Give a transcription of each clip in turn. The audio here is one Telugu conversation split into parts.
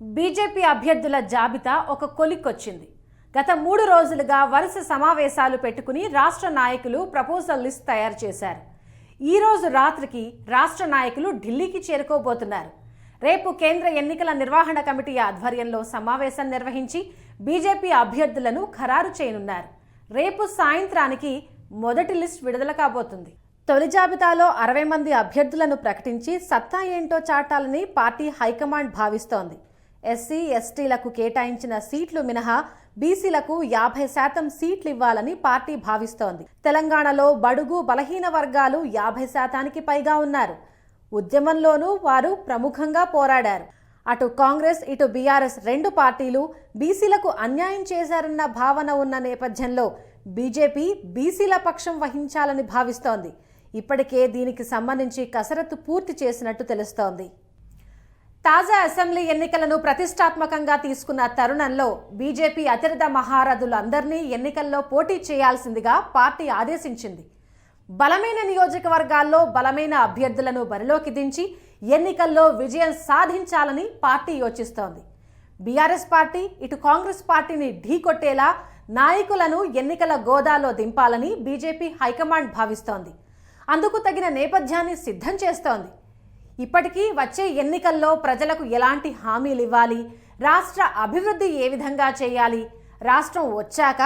బీజేపీ అభ్యర్థుల జాబితా ఒక కొలిక్కొచ్చింది. గత మూడు రోజులుగా వరుస సమావేశాలు పెట్టుకుని రాష్ట్ర నాయకులు ప్రపోజల్ లిస్ట్ తయారు చేశారు. ఈ రోజు రాత్రికి రాష్ట్ర నాయకులు ఢిల్లీకి చేరుకోబోతున్నారు. రేపు కేంద్ర ఎన్నికల నిర్వహణ కమిటీ ఆధ్వర్యంలో సమావేశం నిర్వహించి బీజేపీ అభ్యర్థులను ఖరారు చేయనున్నారు. రేపు సాయంత్రానికి మొదటి లిస్ట్ విడుదల కాబోతుంది. తొలి జాబితాలో అరవై మంది అభ్యర్థులను ప్రకటించి సత్తా ఏంటో చాటాలని పార్టీ హైకమాండ్ భావిస్తోంది. ఎస్సీ ఎస్టీలకు కేటాయించిన సీట్లు మినహా బీసీలకు యాభై శాతం సీట్లు ఇవ్వాలని పార్టీ భావిస్తోంది. తెలంగాణలో బడుగు బలహీన వర్గాలు యాభై శాతానికి పైగా ఉన్నారు. ఉద్యమంలోనూ వారు ప్రముఖంగా పోరాడారు. అటు కాంగ్రెస్ ఇటు బీఆర్ఎస్ రెండు పార్టీలు బీసీలకు అన్యాయం చేశారన్న భావన ఉన్న నేపథ్యంలో బీజేపీ బీసీల పక్షం వహించాలని భావిస్తోంది. ఇప్పటికే దీనికి సంబంధించి కసరత్తు పూర్తి చేసినట్టు తెలుస్తోంది. తాజా అసెంబ్లీ ఎన్నికలను ప్రతిష్టాత్మకంగా తీసుకున్న తరుణంలో బీజేపీ అతిరథ మహారథులందరినీ ఎన్నికల్లో పోటీ చేయాల్సిందిగా పార్టీ ఆదేశించింది. బలమైన నియోజకవర్గాల్లో బలమైన అభ్యర్థులను బరిలోకి దించి ఎన్నికల్లో విజయం సాధించాలని పార్టీ యోచిస్తోంది. బీఆర్ఎస్ పార్టీ ఇటు కాంగ్రెస్ పార్టీని ఢీకొట్టేలా నాయకులను ఎన్నికల గోదాలో దింపాలని బీజేపీ హైకమాండ్ భావిస్తోంది. అందుకు తగిన నేపథ్యాన్ని సిద్ధం చేస్తోంది. ఇప్పటికీ వచ్చే ఎన్నికల్లో ప్రజలకు ఎలాంటి హామీలు ఇవ్వాలి? రాష్ట్ర అభివృద్ధి ఏ విధంగా చేయాలి? రాష్ట్రం వచ్చాక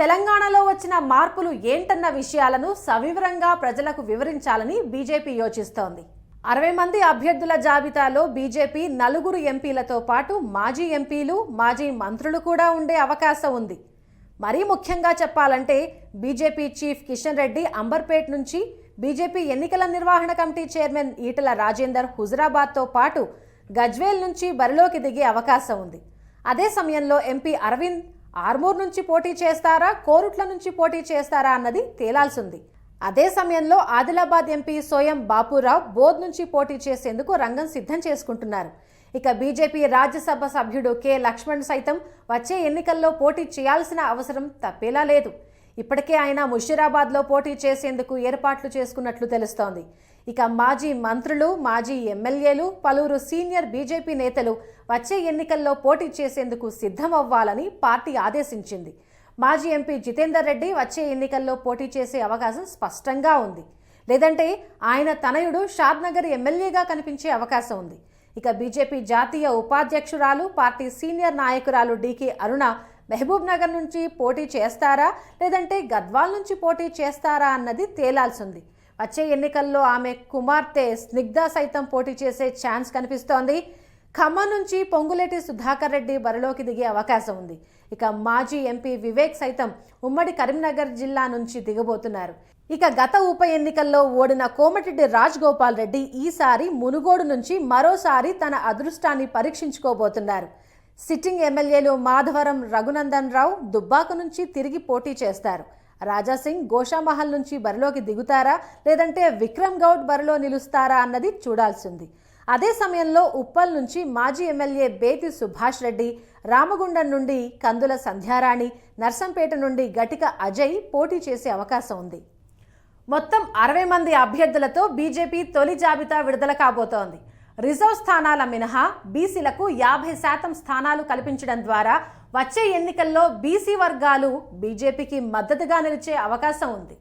తెలంగాణలో వచ్చిన మార్పులు ఏంటన్న విషయాలను సవివరంగా ప్రజలకు వివరించాలని బీజేపీ యోచిస్తోంది. అరవై మంది అభ్యర్థుల జాబితాలో బీజేపీ నలుగురు ఎంపీలతో పాటు మాజీ ఎంపీలు మాజీ మంత్రులు కూడా ఉండే అవకాశం ఉంది. మరీ ముఖ్యంగా చెప్పాలంటే బీజేపీ చీఫ్ కిషన్ రెడ్డి అంబర్పేట్ నుంచి బీజేపీ ఎన్నికల నిర్వహణ కమిటీ చైర్మన్ ఈటల రాజేందర్ హుజరాబాద్తో పాటు గజ్వేల్ నుంచి బరిలోకి దిగే అవకాశం ఉంది. అదే సమయంలో ఎంపీ అరవింద్ ఆర్మూర్ నుంచి పోటీ చేస్తారా కోరుట్ల నుంచి పోటీ చేస్తారా అన్నది తేలాల్సింది. అదే సమయంలో ఆదిలాబాద్ ఎంపీ సోయం బాపురావు బోధ్ నుంచి పోటీ చేసేందుకు రంగం సిద్ధం చేసుకుంటున్నారు. ఇక బీజేపీ రాజ్యసభ సభ్యుడు కె లక్ష్మణ్ సైతం వచ్చే ఎన్నికల్లో పోటీ చేయాల్సిన అవసరం తప్పేలా లేదు. ఇప్పటికే ఆయన ముషీరాబాద్లో పోటీ చేసేందుకు ఏర్పాట్లు చేసుకున్నట్లు తెలుస్తోంది. ఇక మాజీ మంత్రులు మాజీ ఎమ్మెల్యేలు పలువురు సీనియర్ బీజేపీ నేతలు వచ్చే ఎన్నికల్లో పోటీ చేసేందుకు సిద్ధమవ్వాలని పార్టీ ఆదేశించింది. మాజీ ఎంపీ జితేందర్ రెడ్డి వచ్చే ఎన్నికల్లో పోటీ చేసే అవకాశం స్పష్టంగా ఉంది. లేదంటే ఆయన తనయుడు షాద్నగర్ ఎమ్మెల్యేగా కనిపించే అవకాశం ఉంది. ఇక బీజేపీ జాతీయ ఉపాధ్యక్షురాలు పార్టీ సీనియర్ నాయకురాలు డీకే అరుణ మహబూబ్ నగర్ నుంచి పోటీ చేస్తారా? లేదంటే గద్వాల్ నుంచి పోటీ చేస్తారా అన్నది తేలాల్సింది. వచ్చే ఎన్నికల్లో ఆమె కుమార్తె స్నిగ్ధ సైతం పోటీ చేసే ఛాన్స్ కనిపిస్తోంది. ఖమ్మం నుంచి పొంగులేటి సుధాకర్ రెడ్డి బరిలోకి దిగే అవకాశం ఉంది. ఇక మాజీ ఎంపీ వివేక్ సైతం ఉమ్మడి కరీంనగర్ జిల్లా నుంచి దిగబోతున్నారు. ఇక గత ఉప ఎన్నికల్లో ఓడిన కోమటిరెడ్డి రాజగోపాల్ రెడ్డి ఈసారి మునుగోడు నుంచి మరోసారి తన అదృష్టాన్ని పరీక్షించుకోబోతున్నారు. సిట్టింగ్ ఎమ్మెల్యేలు మాధవరం రఘునందన్ రావు దుబ్బాక నుంచి తిరిగి పోటీ చేస్తారు. రాజాసింగ్ గోషామహల్ నుంచి బరిలోకి దిగుతారా? లేదంటే విక్రమ్ గౌడ్ బరిలో నిలుస్తారా అన్నది చూడాల్సింది. అదే సమయంలో ఉప్పల్ నుంచి మాజీ ఎమ్మెల్యే బేతి సుభాష్ రెడ్డి రామగుండం నుండి కందుల సంధ్యారాణి నర్సంపేట నుండి గటిక అజయ్ పోటీ చేసే అవకాశం ఉంది. మొత్తం అరవై మంది అభ్యర్థులతో బీజేపీ తొలి జాబితా విడుదల కాబోతోంది. రిజర్వ్ స్థానాల మినహా బీసీలకు యాభై శాతం స్థానాలు కల్పించడం ద్వారా వచ్చే ఎన్నికల్లో బీసీ వర్గాలు బీజేపీకి మద్దతుగా నిలిచే అవకాశం ఉంది.